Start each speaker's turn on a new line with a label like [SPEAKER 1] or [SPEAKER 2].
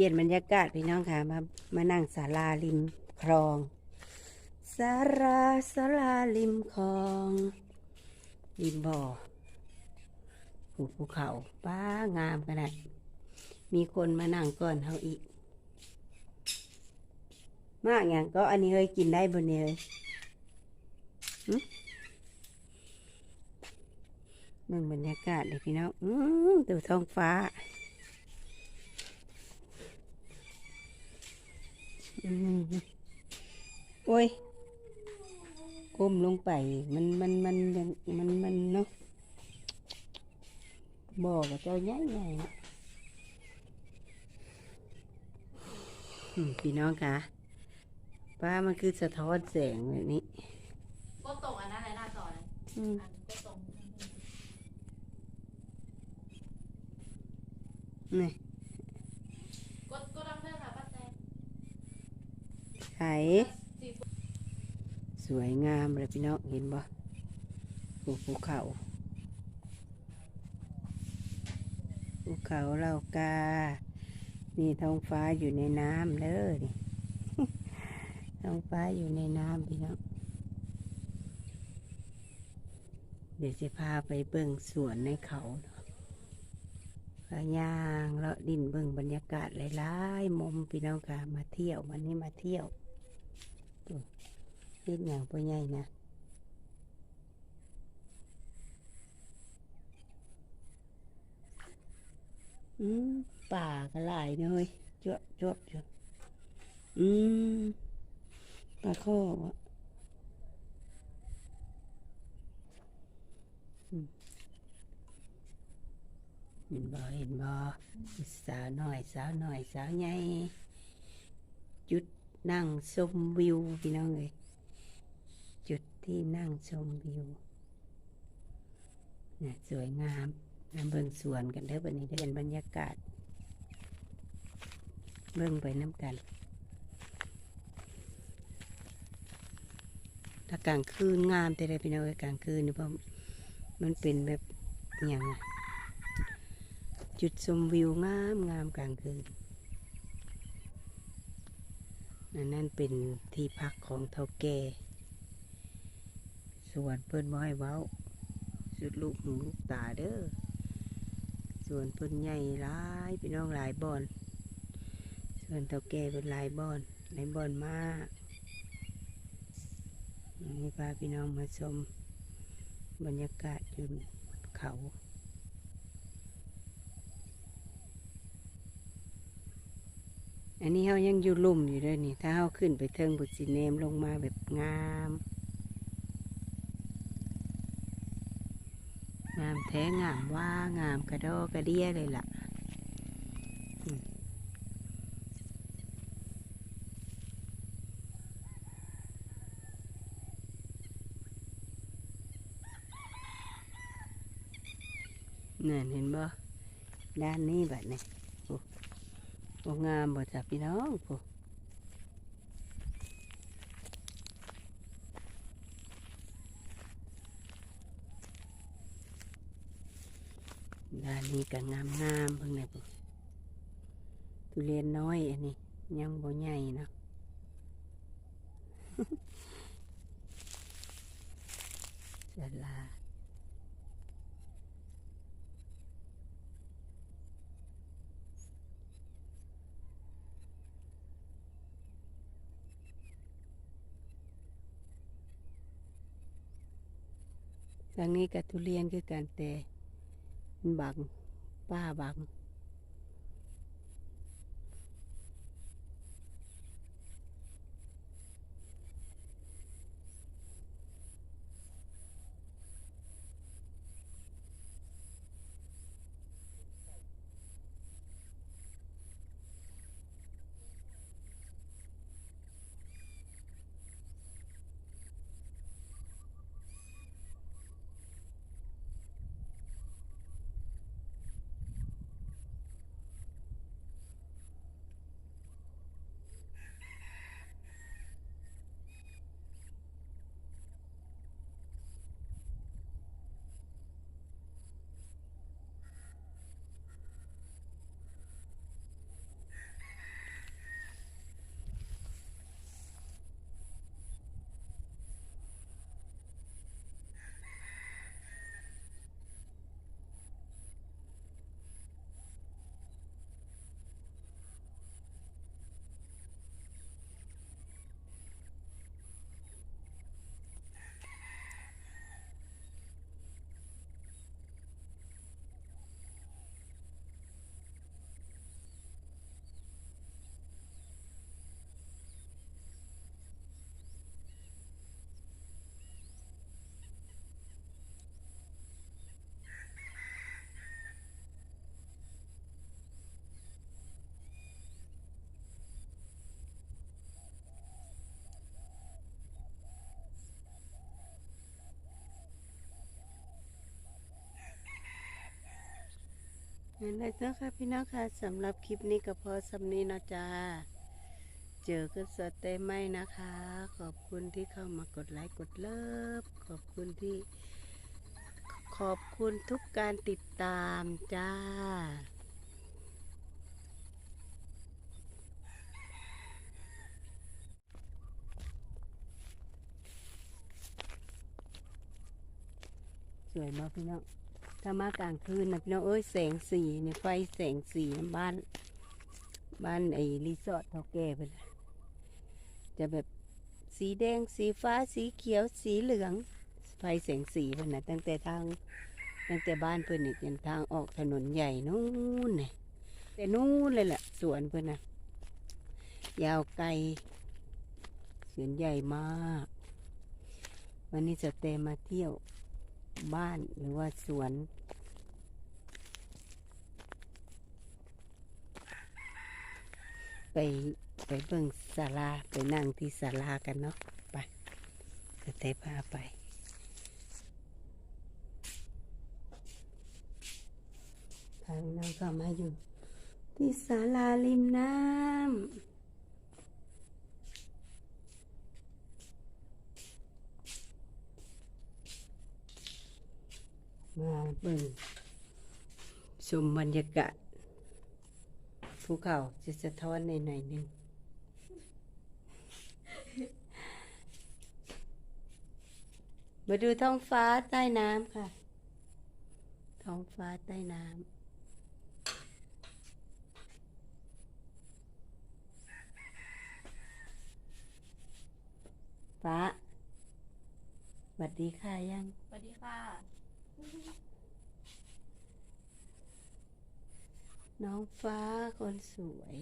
[SPEAKER 1] ลี่ยนบรรยากาศพี่น้องค่ะมามานั่งศาลาริมคลองศาลาศาลาริมคลองริมบ่อภูภูเขาป้างามขนาดมีคนมานั่งก่อนเขาอีก มากอย่างก็อันนี้เฮ้ยกินได้บนนี้เลยหึเมืองบรรยากาศเลยพี่น้องอืมดูท้องฟ้า โอ้ยก้มลงไปมันมันมันยังมันมันเนาะบอกกับเจ้าใหญ่ใหญ่อืมพี่น้องคะป้ามันคือสะท้อนแสงแบบนี้
[SPEAKER 2] ก็ตรงอันนั้นเลยหน้าจอเลย
[SPEAKER 1] อืม
[SPEAKER 2] อันก็ตรง
[SPEAKER 1] นี่
[SPEAKER 2] ก็ก็ดังเรื่องค่ะป้าแตง
[SPEAKER 1] ไข่
[SPEAKER 2] สี่
[SPEAKER 1] สวยงามเลยพี่น้องเห็นบ่ภูภูเขาภูเขาเหล่ากา นี่ท้องฟ้าอยู่ในน้ำเด้อนี่ท้องฟ้าอยู่ในน้ำพี่น้องเดี๋ยวจะพาไปเบิ่งสวนในเขาพาย่างเลาะดินเบิ่งบรรยากาศหลายๆมุมพี่น้องค่ะมาเที่ยววันนี้มาเที่ยว เฮ็ดอย่างพ่อใหญ่นะอืมป่าก็หลายเนยจวบจวบจวบอืมปลาข้อวะเห็นบ่เห็นบ่สาวหน้อยสาวหน้อยสาวใหญ่จุด นั่งชมวิวพี่น้องเลยจุดที่นั่งชมวิวน่ะสวยงามน้ำเบิ่งสวนกันเด้อบันนี้ได้เห็นบรรยากาศ เบิ่งไปน้ำกันถ้ากลางคืนงามแต่ได้พี่น้องเอ้ยกลางคืนนี่เพราะมันเป็นแบบอย่างอะจุดชมวิวงามงามกลางคืน นนั่นเป็นที่พักของเท่าแก่ส่วนเพิ่นบ่ให้เว้า สุดลูกหูลูกตาเด้อส่วนเพิ่นใหญ่หลายพี่น้องหลายบอนส่วนเท่าแก่เป็นหลายบอนหลายบอนมากนี่พาพี่น้องมาชมบรรยากาศอยู่บนเขา อันนี้เขายังอยู่ลุ่มอยู่เลยนี่ ถ้าเขาขึ้นไปเทิงบุตรสีเนมลงมาแบบงาม งามแท้งามว่างามกระโดกระเดียเลยล่ะอืมนั่นเห็นบ่ด้านนี้แบบนี้ โอ้งามบ่จ้ะพี่น้องผู้ด้านนี้ก็งามงามๆเพิ่งเลยผู้ทุเรียนน้อยอันนี้ยังบ่ใหญ่เนาะลา ทางนี้กับทุเรียนคือการแต่มันบังป้าบัง งั้นเลยเนาะค่ะพี่น้องค่ะสำหรับคลิปนี้ก็พอสำนี้เนาะจ้าเจอกันสดเต็มไหมนะคะ ขอบคุณที่เข้ามากดไลค์กดเลิฟขอบคุณที่ ขอบคุณทุกการติดตามจ้าสวยมากพี่น้อง ถ้ามากลางคืนนะพี่น้องเอ้ยแสงสีเนี่ยไฟแสงสีบ้าน บ้านไอ้รีสอร์ทเท่าแก่ไปเลยจะแบบสีแดงสีฟ้าสีเขียวสีเหลือง ไฟแสงสีเพิ่นนะตั้งแต่ทางตั้งแต่บ้านเพิ่นนี่จนทางออกถนนใหญ่นู่นนี่แต่นู่นเลยแหละสวนเพิ่นนะยาวไกลสวนใหญ่มาก วันนี้จะเตมาเที่ยว บ้านหรือว่าสวน ไปไปเบิ่งศาลาไปนั่งที่ศาลากันเนาะไปจะเตะพาไปทางเราก็มาอยู่ ที่ศาลาริมน้ำ มาเบิ่งชมบรรยากาศภูเขาจะสะท้อนในหน่อยหนึ่งมาดูท้องฟ้าใต้น้ำค่ะ ท้องฟ้าใต้น้ำฟ้าสวัสดีค่ะยัง
[SPEAKER 2] สวัสดีค่ะ
[SPEAKER 1] น้องฟ้าคนสวย